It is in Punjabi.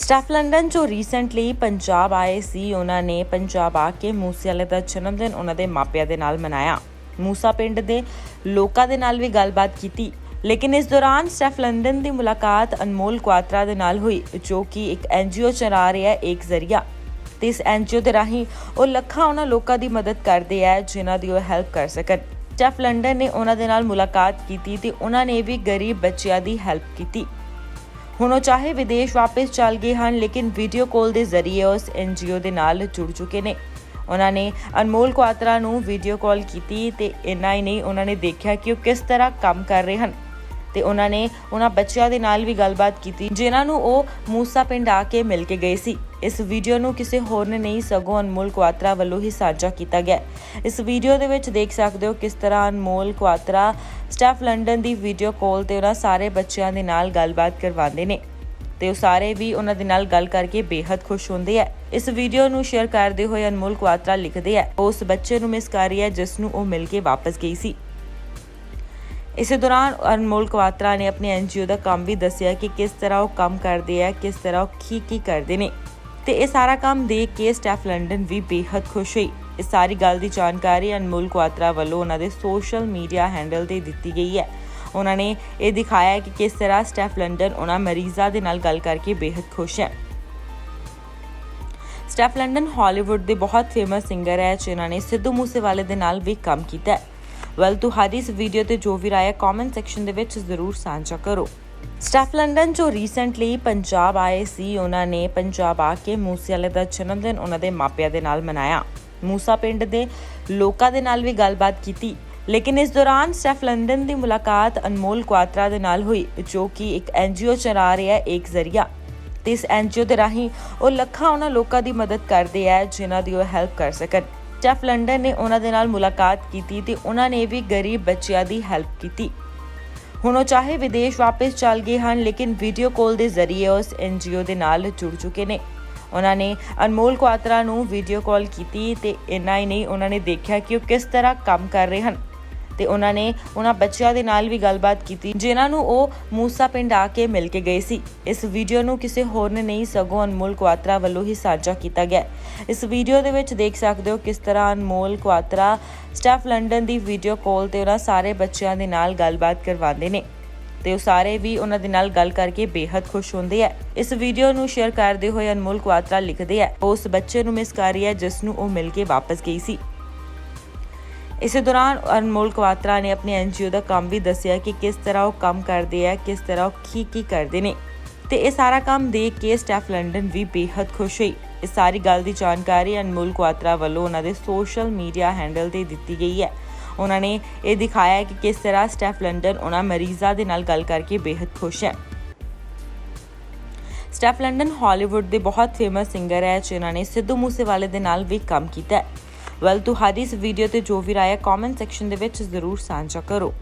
ਸਟੈਫ ਲੰਡਨ ਜੋ ਰੀਸੈਂਟਲੀ ਪੰਜਾਬ ਆਏ ਸੀ, ਉਹਨਾਂ ਨੇ ਪੰਜਾਬ ਆ ਕੇ ਮੂਸੇਵਾਲੇ ਦਾ ਜਨਮ ਦਿਨ ਉਹਨਾਂ ਦੇ ਮਾਪਿਆਂ ਦੇ ਨਾਲ ਮਨਾਇਆ। ਮੂਸਾ ਪਿੰਡ ਦੇ ਲੋਕਾਂ ਦੇ ਨਾਲ ਵੀ ਗੱਲਬਾਤ ਕੀਤੀ, ਲੇਕਿਨ ਇਸ ਦੌਰਾਨ ਸਟੈਫ ਲੰਡਨ ਦੀ ਮੁਲਾਕਾਤ ਅਨਮੋਲ ਕੁਆਤਰਾ ਦੇ ਨਾਲ ਹੋਈ, ਜੋ ਕਿ ਇੱਕ ਐਨਜੀਓ ਚਲਾ ਰਿਹਾ ਇੱਕ ਜ਼ਰੀਆ। ਤੇ ਇਸ ਐਨਜੀਓ ਦੇ ਰਾਹੀਂ ਉਹ ਲੱਖਾਂ ਉਹਨਾਂ ਲੋਕਾਂ ਦੀ ਮਦਦ ਕਰਦੇ ਹੈ ਜਿਨ੍ਹਾਂ ਦੀ ਉਹ ਹੈਲਪ ਕਰ ਸਕਣ। ਸਟੈਫ ਲੰਡਨ ਨੇ ਉਹਨਾਂ ਦੇ ਨਾਲ ਮੁਲਾਕਾਤ ਕੀਤੀ ਤੇ ਉਹਨਾਂ ਨੇ ਵੀ ਗਰੀਬ ਬੱਚਿਆਂ ਦੀ ਹੈਲਪ ਕੀਤੀ। ਹੁਣ ਉਹ ਚਾਹੇ ਵਿਦੇਸ਼ ਵਾਪਸ ਚਲ ਗਏ ਹਨ, ਲੇਕਿਨ ਵੀਡੀਓ ਕਾਲ ਦੇ ਜ਼ਰੀਏ ਉਸ ਐਨਜੀਓ ਦੇ ਨਾਲ ਜੁੜ ਚੁੱਕੇ ਨੇ। ਉਹਨਾਂ ਨੇ ਅਨਮੋਲ ਕੁਆਤਰਾ ਨੂੰ ਵੀਡੀਓ ਕਾਲ ਕੀਤੀ ਤੇ ਇੰਨਾ ਹੀ ਨਹੀਂ, ਉਹਨਾਂ ਨੇ ਦੇਖਿਆ ਕਿ ਉਹ ਕਿਸ ਤਰ੍ਹਾਂ ਕੰਮ ਕਰ ਰਹੇ ਹਨ। ਤੇ ਉਹਨਾਂ ਨੇ ਉਹਨਾਂ ਬੱਚਿਆਂ ਦੇ ਨਾਲ ਵੀ ਗੱਲਬਾਤ ਕੀਤੀ, ਜਿਨ੍ਹਾਂ ਨੂੰ ਉਹ ਮੂਸਾ ਪਿੰਡ ਆ ਕੇ ਮਿਲ ਕੇ ਗਏ ਸੀ। ਇਸ ਵੀਡੀਓ ਨੂੰ ਕਿਸੇ ਹੋਰ ਨੇ ਨਹੀਂ, ਸਗੋਂ ਅਨਮੋਲ ਕੁਆਤਰਾ ਵੱਲੋਂ ਹੀ ਸਾਂਝਾ ਕੀਤਾ ਗਿਆ। ਇਸ ਵੀਡੀਓ ਦੇ ਵਿੱਚ ਦੇਖ ਸਕਦੇ ਹੋ ਕਿਸ ਤਰ੍ਹਾਂ ਅਨਮੋਲ ਕੁਆਤਰਾ ਸਟਾਫ ਲੰਡਨ ਦੀ ਵੀਡੀਓ ਕਾਲ ਤੇ ਉਹਨਾਂ ਸਾਰੇ ਬੱਚਿਆਂ ਦੇ ਨਾਲ ਗੱਲਬਾਤ ਕਰਵਾਉਂਦੇ ਨੇ ਤੇ ਉਹ ਸਾਰੇ ਵੀ ਉਹਨਾਂ ਦੇ ਨਾਲ ਗੱਲ ਕਰਕੇ ਬੇहद ਖੁਸ਼ ਹੁੰਦੇ ਆ। ਇਸ ਵੀਡੀਓ ਨੂੰ ਸ਼ੇਅਰ ਕਰਦੇ ਹੋਏ ਅਨਮੋਲ ਕੁਆਤਰਾ ਲਿਖਦੇ ਆ ਉਹ ਉਸ ਬੱਚੇ ਨੂੰ ਮਿਸ ਕਰ ਰਹੀ ਹੈ, ਜਿਸ ਨੂੰ ਉਹ ਮਿਲ ਕੇ ਵਾਪਸ ਗਈ ਸੀ। ਇਸ ਦੌਰਾਨ ਅਨਮੋਲ ਕਵਾਤਰਾ ਨੇ ਆਪਣੇ ਐਨਜੀਓ ਦਾ ਕੰਮ ਵੀ ਦੱਸਿਆ ਕਿ ਕਿਸ ਤਰ੍ਹਾਂ ਉਹ ਕੰਮ ਕਰਦੇ ਆ, ਕਿਸ ਤਰ੍ਹਾਂ ਉਹ ਕੀ ਕੀ ਕਰਦੇ ਨੇ। ਤੇ ਇਹ ਸਾਰਾ ਕੰਮ ਦੇਖ ਕੇ ਸਟਾਫ ਲੰਡਨ ਵੀ ਬੇਹੱਦ ਖੁਸ਼ ਹੋਈ। ਇਸ ਸਾਰੀ ਗੱਲ ਦੀ ਜਾਣਕਾਰੀ ਅਨਮੋਲ ਕੁਆਤਰਾ ਵੱਲੋਂ ਉਹਨਾਂ ਦੇ ਸੋਸ਼ਲ ਮੀਡੀਆ ਹੈਂਡਲ ਤੇ ਦਿੱਤੀ ਗਈ ਹੈ। ਉਹਨਾਂ ਨੇ ਇਹ ਦਿਖਾਇਆ ਕਿ ਕਿਸ ਤਰ੍ਹਾਂ ਸਟਾਫ ਲੰਡਨ ਉਹਨਾਂ ਮਰੀਜ਼ਾਂ ਦੇ ਨਾਲ ਗੱਲ ਕਰਕੇ ਬੇਹੱਦ ਖੁਸ਼ ਹੈ। ਸਟਾਫ ਲੰਡਨ ਹਾਲੀਵੁੱਡ ਦੇ ਬਹੁਤ ਫੇਮਸ ਸਿੰਗਰ ਹੈ, ਜਿਨ੍ਹਾਂ ਨੇ ਸਿੱਧੂ ਮੂਸੇਵਾਲੇ ਦੇ ਨਾਲ ਵੀ ਕੰਮ ਕੀਤਾ ਹੈ। ਵੈਲ ਤੁਹਾਡੀ ਇਸ ਵੀਡੀਓ ਤੇ ਜੋ ਵੀ ਰਾਏ ਹੈ ਕਮੈਂਟ ਸੈਕਸ਼ਨ ਦੇ ਵਿੱਚ ਜ਼ਰੂਰ ਸਾਂਝਾ ਕਰੋ। ਸਟੈਫ ਲੰਡਨ ਜੋ ਰੀਸੈਂਟਲੀ ਪੰਜਾਬ ਆਏ ਸੀ, ਉਹਨਾਂ ਨੇ ਪੰਜਾਬ ਆ ਕੇ ਮੂਸੇਵਾਲੇ ਦਾ ਜਨਮ ਦਿਨ ਉਹਨਾਂ ਦੇ ਮਾਪਿਆਂ ਦੇ ਨਾਲ ਮਨਾਇਆ। ਮੂਸਾ ਪਿੰਡ ਦੇ ਲੋਕਾਂ ਦੇ ਨਾਲ ਵੀ ਗੱਲਬਾਤ ਕੀਤੀ। ਲੇਕਿਨ ਇਸ ਦੌਰਾਨ ਸਟੈਫ ਲੰਡਨ ਦੀ ਮੁਲਾਕਾਤ ਅਨਮੋਲ ਕੁਆਤਰਾ ਦੇ ਨਾਲ ਹੋਈ, ਜੋ ਕਿ ਇੱਕ ਐਨਜੀਓ ਚਲਾ ਰਿਹਾ ਹੈ ਇੱਕ ਜ਼ਰੀਆ। ਤੇ ਇਸ ਐਨਜੀਓ ਦੇ ਰਾਹੀਂ ਉਹ ਲੱਖਾਂ ਉਹਨਾਂ ਲੋਕਾਂ ਦੀ ਮਦਦ ਕਰਦੇ ਹੈ ਜਿਨ੍ਹਾਂ ਦੀ ਉਹ ਹੈਲਪ ਕਰ ਸਕਣ। ਸਟੈਫ ਲੰਡਨ ਨੇ ਉਹਨਾਂ ਦੇ ਨਾਲ ਮੁਲਾਕਾਤ ਕੀਤੀ ਤੇ ਉਹਨਾਂ ਨੇ ਵੀ ਗਰੀਬ ਬੱਚਿਆਂ ਦੀ ਹੈਲਪ ਕੀਤੀ। ਹੁਣ ਉਹ ਚਾਹੇ ਵਿਦੇਸ਼ ਵਾਪਸ ਚਲ ਗਏ ਹਨ, ਲੇਕਿਨ ਵੀਡੀਓ ਕਾਲ ਦੇ ਜ਼ਰੀਏ ਉਸ ਐਨਜੀਓ ਦੇ ਨਾਲ ਜੁੜ ਚੁੱਕੇ ਨੇ। ਉਹਨਾਂ ਨੇ ਅਨਮੋਲ ਕੁਆਤਰਾ ਨੂੰ ਵੀਡੀਓ ਕਾਲ ਕੀਤੀ ਤੇ ਇੰਨਾ ਹੀ ਨਹੀਂ, ਉਹਨਾਂ ਨੇ ਦੇਖਿਆ ਕਿ ਉਹ ਕਿਸ ਤਰ੍ਹਾਂ ਕੰਮ ਕਰ ਰਹੇ ਹਨ। ਤੇ ਉਹਨਾਂ ਨੇ ਉਹਨਾਂ ਬੱਚਿਆਂ ਦੇ ਨਾਲ ਵੀ ਗੱਲਬਾਤ ਕੀਤੀ, ਜਿਨ੍ਹਾਂ ਨੂੰ ਉਹ ਮੂਸਾ ਪਿੰਡ ਆ ਕੇ ਮਿਲ ਕੇ ਗਏ ਸੀ। ਇਸ ਵੀਡੀਓ ਨੂੰ ਕਿਸੇ ਹੋਰ ਨੇ ਨਹੀਂ, ਸਗੋਂ ਅਨਮੋਲ ਕੁਆਤਰਾ ਵੱਲੋਂ ਹੀ ਸਾਂਝਾ ਕੀਤਾ ਗਿਆ। ਇਸ ਵੀਡੀਓ ਦੇ ਵਿੱਚ ਦੇਖ ਸਕਦੇ ਹੋ ਕਿਸ ਤਰ੍ਹਾਂ ਅਨਮੋਲ ਕੁਆਤਰਾ ਸਟਾਫ ਲੰਡਨ ਦੀ ਵੀਡੀਓ ਕਾਲ ਤੇ ਉਹਨਾਂ ਸਾਰੇ ਬੱਚਿਆਂ ਦੇ ਨਾਲ ਗੱਲਬਾਤ ਕਰਵਾਉਂਦੇ ਨੇ ਤੇ ਉਹ ਸਾਰੇ ਵੀ ਉਹਨਾਂ ਦੇ ਨਾਲ ਗੱਲ ਕਰਕੇ ਬੇहद ਖੁਸ਼ ਹੁੰਦੇ ਆ। ਇਸ ਵੀਡੀਓ ਨੂੰ ਸ਼ੇਅਰ ਕਰਦੇ ਹੋਏ ਅਨਮੋਲ ਕੁਆਤਰਾ ਲਿਖਦੇ ਆ ਉਹ ਉਸ ਬੱਚੇ ਨੂੰ ਮਿਸ ਕਰ ਰਹੀ ਹੈ, ਜਿਸ ਨੂੰ ਉਹ ਮਿਲ ਕੇ ਵਾਪਸ ਗਈ ਸੀ। ਇਸੇ ਦੌਰਾਨ ਅਨਮੋਲ ਕਵਾਤਰਾ ਨੇ ਆਪਣੇ ਐਨ ਐਨਜੀਓ ਦਾ ਕੰਮ ਵੀ ਦੱਸਿਆ ਕਿ ਕਿਸ ਤਰ੍ਹਾਂ ਉਹ ਕੰਮ ਕਰਦੇ ਆ, ਕਿਸ ਤਰ੍ਹਾਂ ਉਹ ਕੀ ਕੀ ਕਰਦੇ ਨੇ। ਤੇ ਇਹ ਸਾਰਾ ਕੰਮ ਦੇਖ ਕੇ ਸਟਾਫ ਲੰਡਨ ਵੀ ਬੇਹੱਦ ਖੁਸ਼ ਹੋਈ। ਇਸ ਸਾਰੀ ਗੱਲ ਦੀ ਜਾਣਕਾਰੀ ਅਨਮੋਲ ਕਵਾਤਰਾ ਵੱਲੋਂ ਉਹਨਾਂ ਦੇ ਸੋਸ਼ਲ ਮੀਡੀਆ ਹੈਂਡਲ ਤੇ ਦਿੱਤੀ ਗਈ ਹੈ। ਉਹਨਾਂ ਨੇ ਇਹ ਦਿਖਾਇਆ ਕਿ ਕਿਸ ਤਰ੍ਹਾਂ ਸਟਾਫ ਲੰਡਨ ਉਹਨਾਂ ਮਰੀਜ਼ਾਂ ਦੇ ਨਾਲ ਗੱਲ ਕਰਕੇ ਬੇਹੱਦ ਖੁਸ਼ ਹੈ। ਸਟਾਫ ਲੰਡਨ ਹਾਲੀਵੁੱਡ ਦੇ ਬਹੁਤ ਫੇਮਸ ਸਿੰਗਰ ਹੈ, ਜਿਨ੍ਹਾਂ ਨੇ ਸਿੱਧੂ ਮੂਸੇਵਾਲੇ ਦੇ ਨਾਲ ਵੀ ਕੰਮ ਕੀਤਾ ਹੈ। ਵੈਲ ਤੁਹਾਡੀ ਇਸ ਵੀਡੀਓ ਤੇ ਜੋ ਵੀ ਰਾਏ ਹੈ ਕਮੈਂਟ ਸੈਕਸ਼ਨ ਦੇ ਵਿੱਚ ਜ਼ਰੂਰ ਸਾਂਝਾ ਕਰੋ।